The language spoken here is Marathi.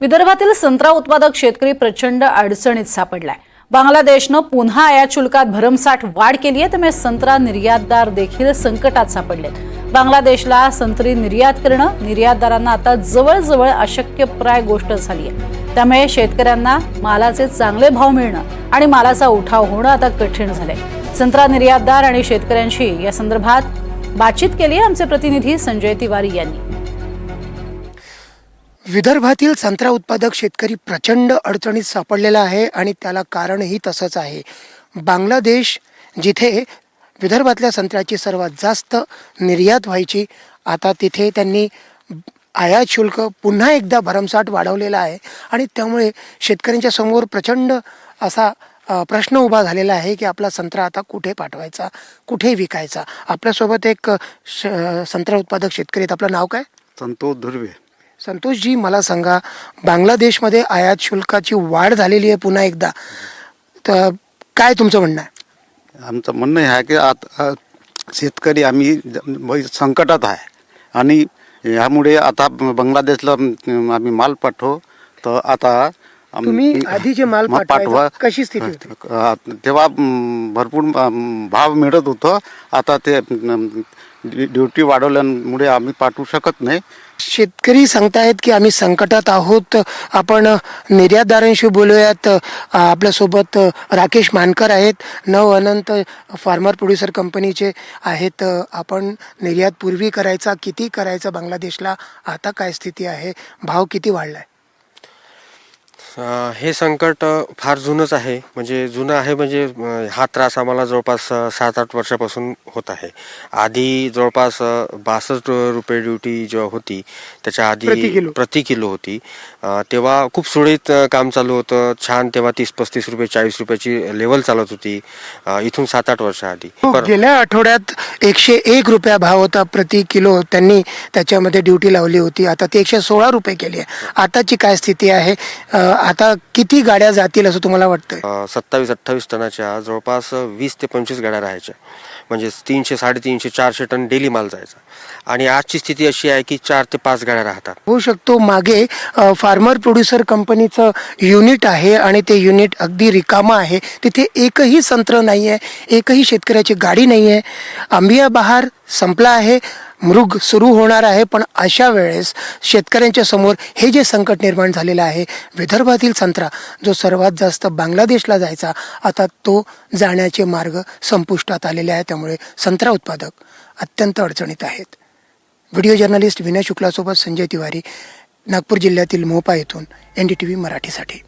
विदर्भातील संत्रा उत्पादक शेतकरी प्रचंड अडचणीत सापडलाय. बांगलादेशनं पुन्हा आयात शुल्कात भरमसाठ वाढ केली आहे त्यामुळे संत्रा निर्यातदार देखील संकटात सापडलेत. बांगलादेशला संत्री निर्यात करणं निर्यातदारांना आता जवळजवळ अशक्यप्राय गोष्ट झाली आहे त्यामुळे शेतकऱ्यांना मालाचे चांगले भाव मिळणं आणि मालाचा उठाव होणं आता कठीण झालंय. संत्रा निर्यातदार आणि शेतकऱ्यांशी या संदर्भात बातचीत केली आहे आमचे प्रतिनिधी संजय तिवारी यांनी. विदर्भातील संत्रा उत्पादक शेतकरी प्रचंड अडचणीत सापडलेला आहे आणि त्याला कारणही तसंच आहे. बांगलादेश जिथे विदर्भातल्या संत्र्याची सर्वात जास्त निर्यात व्हायची आता तिथे त्यांनी आयात शुल्क पुन्हा एकदा भरमसाठ वाढवलेला आहे आणि त्यामुळे शेतकऱ्यांच्या समोर प्रचंड असा प्रश्न उभा झालेला आहे की आपला संत्रा आता कुठे पाठवायचा कुठे विकायचा? आपल्यासोबत एक श संत्रा उत्पादक शेतकरी आहेत. आपलं नाव काय? संतोष धुर्वे. संतोषजी मला सांगा बांगलादेशमध्ये आयात शुल्काची वाढ झालेली आहे पुन्हा एकदा. तर काय तुमचं म्हणणं आहे? आमचं म्हणणं हे आहे की आता शेतकरी आम्ही संकटात आहे. आणि ह्यामुळे आता बांगलादेशला आम्ही माल पाठवू. तर आता तुम्ही आधी जे माल पाठवायचा, कशी स्थिती तेव्हा भरपूर भाव मिळत होतं. आता ते ड्युटी वाढवल्यामुळे आम्ही पाठवू शकत नाही. शेतकरी सांगतायत की आम्ही संकटात आहोत. आपण निर्यातदारांशी बोलूयात. आपल्यासोबत राकेश मानकर आहेत. नव अनंत फार्मर प्रोड्युसर कंपनीचे आहेत. आपण निर्यात पूर्वी करायचा किती करायचा बांगलादेशला आता काय स्थिती आहे? भाव किती वाढला आहे हे संकट फार जुनंच आहे. म्हणजे जुनं आहे म्हणजे हा त्रास आम्हाला जवळपास सात आठ वर्षापासून होत आहे. आधी जवळपास बासष्ट रुपये ड्युटी जेव्हा होती त्याच्या आधी. प्रति किलो. होती. तेव्हा खूप सुरळीत काम चालू होतं. छान तेव्हा तीस पस्तीस रुपये चाळीस रुपयाची लेवल चालत होती इथून सात आठ वर्ष आधी. पर- हो, गेल्या आठवड्यात एकशे एक रुपया भाव होता प्रति किलो. त्यांनी त्याच्यामध्ये ड्युटी लावली होती. आता ती एकशे सोळा रुपये केली आहे. आताची काय स्थिती आहे? आता किती गाड्या जातील असं तुम्हाला वाटतंय? अ, सत्तावीस अठ्ठावीस टनाच्या जवळपास वीस ते पंचवीस गाड्या राहायच्या. म्हणजे तीनशे साडेतीनशे चारशे टन डेली माल जायचा. आणि आजची स्थिती अशी आहे की चार ते पाच गाड्या राहतात. होऊ शकतो. मागे फार्मर प्रोड्युसर कंपनीचं युनिट आहे आणि ते युनिट अगदी रिकामं आहे. तिथे एकही संत्र नाही आहे एकही शेतकऱ्याची गाडी नाही आहे आंबिया बहार संपला आहे. मृग सुरू होणार आहे पण अशा वेळेस शेतकऱ्यांच्या समोर हे जे संकट निर्माण झालेलं आहे विदर्भातील संत्रा जो सर्वात जास्त बांगलादेशला जायचा आता तो जाण्याचे मार्ग संपुष्टात आलेले आहे त्यामुळे संत्रा उत्पादक अत्यंत अडचणीत आहेत. व्हिडिओ जर्नलिस्ट विनय शुक्लासोबत संजय तिवारी नागपूर जिल्ह्यातील मोपा येथून एन डी टी व्ही मराठीसाठी.